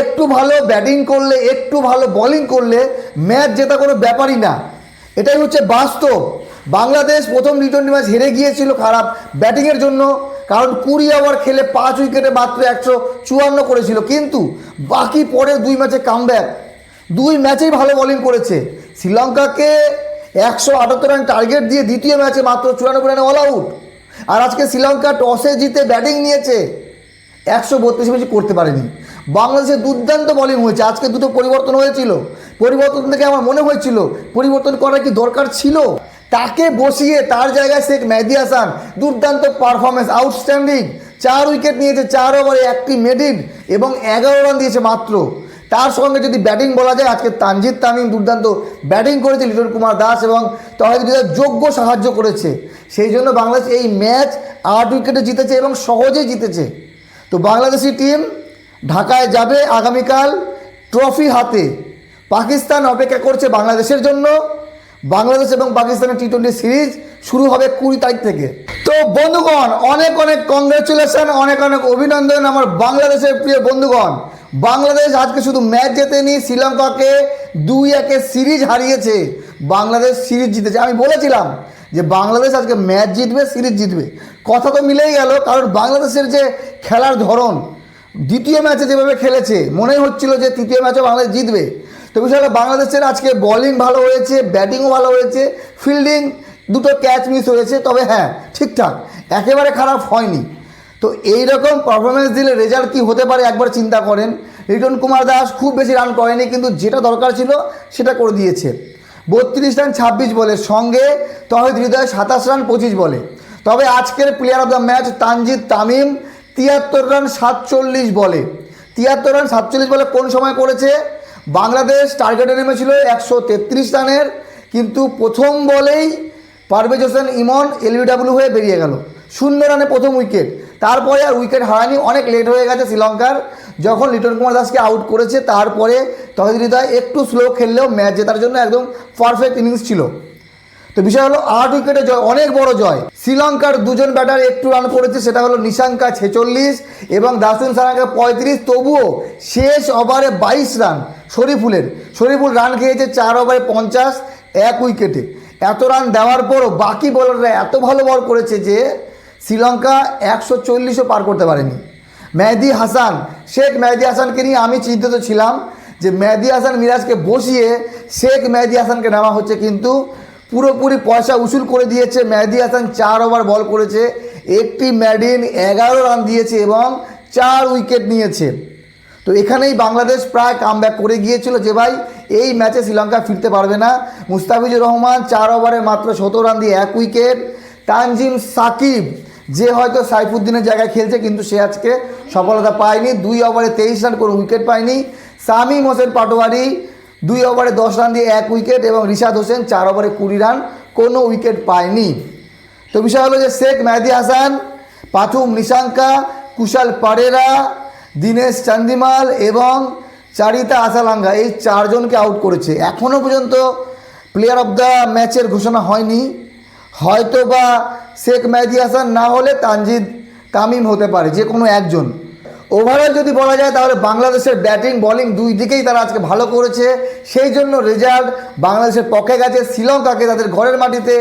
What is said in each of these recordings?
একটু ভালো ব্যাটিং করলে, একটু ভালো বোলিং করলে ম্যাচ জেতা কোনো ব্যাপারই না। এটাই হচ্ছে বাস্তব। বাংলাদেশ প্রথম টি টোয়েন্টি ম্যাচ হেরে গিয়েছিল খারাপ ব্যাটিংয়ের জন্য, কারণ কুড়ি ওভার খেলে পাঁচ উইকেটে মাত্র একশো চুয়ান্ন করেছিল। কিন্তু বাকি পরে দুই ম্যাচে কামব্যাক দুই ম্যাচেই ভালো বোলিং করেছে। শ্রীলঙ্কাকে একশো আটাত্তর রান টার্গেট দিয়ে দ্বিতীয় ম্যাচে মাত্র চুরানব্বই রানে অল আউট আর আজকে শ্রীলঙ্কা টসে জিতে ব্যাটিং নিয়েছে। একশো বত্রিশ বেশি করতে পারেনি। বাংলাদেশের দুর্দান্ত বোলিং হয়েছে। আজকে দুটো পরিবর্তন হয়েছিল। পরিবর্তন থেকে আমার মনে হয়েছিল, পরিবর্তন করার কি দরকার ছিল? তাকে বসিয়ে তার জায়গায় শেখ মেহেদি হাসান, দুর্দান্ত পারফরমেন্স আউটস্ট্যান্ডিং চার উইকেট নিয়েছে, চার ওভারে একটি মেডিন এবং এগারো রান দিয়েছে মাত্র। তার সঙ্গে যদি ব্যাটিং বলা যায়, আজকে তানজিদ তামিম দুর্দান্ত ব্যাটিং করেছে লিটন কুমার দাস এবং তহিদ হৃদয় যোগ্য সাহায্য করেছে। সেই জন্য বাংলাদেশ এই ম্যাচ আট উইকেটে জিতেছে এবং সহজেই জিতেছে। তো বাংলাদেশি টিম ঢাকায় যাবে আগামীকাল ট্রফি হাতে। পাকিস্তান অপেক্ষা করছে বাংলাদেশের জন্য। বাংলাদেশ এবং পাকিস্তানের টি টোয়েন্টি সিরিজ শুরু হবে কুড়ি তারিখ থেকে। তো বন্ধুগণ, অনেক অনেক কংগ্রেচুলেশন অনেক অনেক অভিনন্দন আমার বাংলাদেশের প্রিয় বন্ধুগণ। বাংলাদেশ আজকে শুধু ম্যাচ জেতেনি, শ্রীলঙ্কাকে দুই একে সিরিজ হারিয়েছে। বাংলাদেশ সিরিজ জিতেছে। আমি বলেছিলাম যে বাংলাদেশ আজকে ম্যাচ জিতবে, সিরিজ জিতবে। কথা তো মিলেই গেল, কারণ বাংলাদেশের যে খেলার ধরন দ্বিতীয় ম্যাচে যেভাবে খেলেছে মনেই হচ্ছিল যে তৃতীয় ম্যাচে বাংলাদেশ জিতবে। তো বিষয়টা বাংলাদেশের আজকে বলিং ভালো হয়েছে ব্যাটিংও ভালো হয়েছে ফিল্ডিং দুটো ক্যাচ মিস হয়েছে, তবে হ্যাঁ ঠিকঠাক, একেবারে খারাপ হয়নি। তো এই রকম পারফরমেন্স দিলে রেজাল্ট কী হতে পারে একবার চিন্তা করেন। রিটন কুমার দাস খুব বেশি রান করেনি, কিন্তু যেটা দরকার ছিল সেটা করে দিয়েছে। বত্রিশ রান, ছাব্বিশ বলে, সঙ্গে তহিদ হৃদয় সাতাশ রান, পঁচিশ বলে। তবে আজকের player of the match Tanzid Tamim তিয়াত্তর রান সাতচল্লিশ বলে। তিয়াত্তর রান সাতচল্লিশ বলে কোন সময় করেছে? বাংলাদেশ টার্গেটে নেমেছিল একশো তেত্রিশ রানের, কিন্তু প্রথম বলেই পারভেজ হোসেন ইমন এলবিডাব্লিউ হয়ে বেরিয়ে গেল। শূন্য রানে প্রথম উইকেট তারপরে আর উইকেট হারায়নি, অনেক লেট হয়ে গেছে শ্রীলঙ্কার। যখন লিটন কুমার দাসকে আউট করেছে, তারপরে তহিদ হৃদয় একটু স্লো খেললেও ম্যাচ জেতার জন্য একদম পারফেক্ট ইনিংস ছিল। তো বিষয় হলো আট উইকেটে জয়, অনেক বড় জয়। শ্রীলঙ্কার দুজন ব্যাটার একটু রান করেছে, সেটা হলো নিশাঙ্কা ছেচল্লিশ এবং দাসুন সানাকে পঁয়ত্রিশ। তবুও শেষ ওভারে বাইশ রান শরীফুলের। শরীফুল রান খেয়েছে চার ওভারে পঞ্চাশ, এক উইকেটে। এত রান দেওয়ার পরও বাকি বলাররা এত ভালো বল করেছে যে শ্রীলঙ্কা একশো চল্লিশও পার করতে পারেনি। মেহেদি হাসান, শেখ মেহেদি হাসানকে নিয়ে আমি চিন্তিত ছিলাম যে মেহেদি হাসান মিরাজকে বসিয়ে শেখ মেহেদি হাসানকে নেওয়া হচ্ছে কিন্তু পুরোপুরি পয়সা উসুল করে দিয়েছে। মেহেদি হাসান চার ওভার বল করেছে। একটি ম্যাডিন এগারো রান দিয়েছে এবং চার উইকেট নিয়েছে। তো এখানেই বাংলাদেশ প্রায় কামব্যাক করে গিয়েছিল যে ভাই, এই ম্যাচে শ্রীলঙ্কা ফিরতে পারবে না। মুস্তাফিজুর রহমান চার ওভারে মাত্র সতেরো রান দিয়ে এক উইকেট। তানজিম সাকিব, যে হয়তো সাইফুদ্দিনের জায়গায় খেলছে, কিন্তু সে আজকে সফলতা পায়নি। দুই ওভারে তেইশ রান কোনো উইকেট পায়নি। সামিম হোসেন পাটোয়ারি দুই ওভারে দশ রান দিয়ে এক উইকেট এবং রিশাদ হোসেন চার ওভারে কুড়ি রান, কোনো উইকেট পায়নি। তো বিষয় হলো যে শেখ মেহেদি হাসান, পাথুম নিশাঙ্কা, কুশাল পারেরা দীনেশ চান্দিমাল এবং চারিতা আসালাঙ্গা এই চারজনকে আউট করেছে। এখনও পর্যন্ত প্লেয়ার অফ দ্য ম্যাচের ঘোষণা হয়নি। হয়তো বা শেখ মেহেদি হাসান না হলে তানজিদ তামিম হতে পারে, যে কোনো একজন। ওভারঅল যদি বলা যায় তাহলে বাংলাদেশের ব্যাটিং বোলিং দুই দিকেই তারা আজকে ভালো করেছে। সেই জন্য রেজাল্ট বাংলাদেশের পক্ষে গেছে শ্রীলঙ্কাকে তাদের ঘরের মাটিতে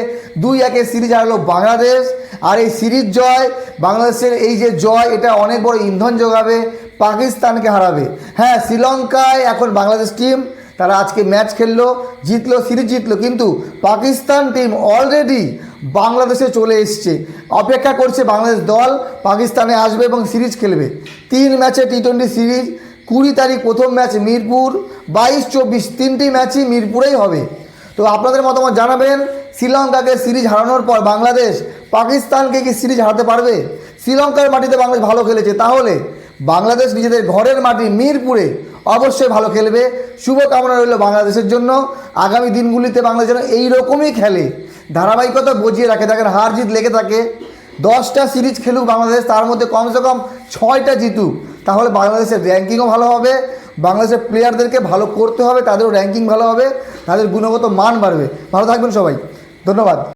দুই একে সিরিজ হারালো বাংলাদেশ। আর এই সিরিজ জয়, বাংলাদেশের এই যে জয়, এটা অনেক বড় ইন্ধন যোগাবে, পাকিস্তানকে হারাবে। হ্যাঁ শ্রীলঙ্কায় এখন বাংলাদেশ টিম তারা আজকে ম্যাচ খেললো, জিতলো, সিরিজ জিতলো। কিন্তু পাকিস্তান টিম অলরেডি বাংলাদেশে চলে এসছে। অপেক্ষা করছে বাংলাদেশ দল, পাকিস্তানে আসবে এবং সিরিজ খেলবে। তিন ম্যাচে টি টোয়েন্টি সিরিজ, কুড়ি তারিখ প্রথম ম্যাচ মিরপুর, বাইশ, চব্বিশ, তিনটি ম্যাচই মিরপুরেই হবে। তো আপনাদের মতামত জানাবেন, শ্রীলঙ্কাকে সিরিজ হারানোর পর বাংলাদেশ পাকিস্তানকে কি সিরিজ হারাতে পারবে? শ্রীলঙ্কার মাটিতে বাংলাদেশ ভালো খেলেছে, তাহলে বাংলাদেশ নিজেদের ঘরের মাটি মিরপুরে অবশ্যই ভালো খেলবে। শুভকামনা রইল বাংলাদেশের জন্য। আগামী দিনগুলিতে বাংলাদেশ যেন এইরকমই খেলে। ধারাবাহিকতা বজিয়ে রাখে। দেখেন হার জিত লেগে থাকে। দশটা সিরিজ খেলুক বাংলাদেশ, তার মধ্যে কমসে কম ছয়টা জিতুক। তাহলে বাংলাদেশের র্যাঙ্কিংও ভালো হবে, বাংলাদেশের প্লেয়ারদেরকে ভালো করতে হবে, তাদেরও র্যাঙ্কিং ভালো হবে, তাদের গুণগত মান বাড়বে। ভালো থাকবেন সবাই। ধন্যবাদ।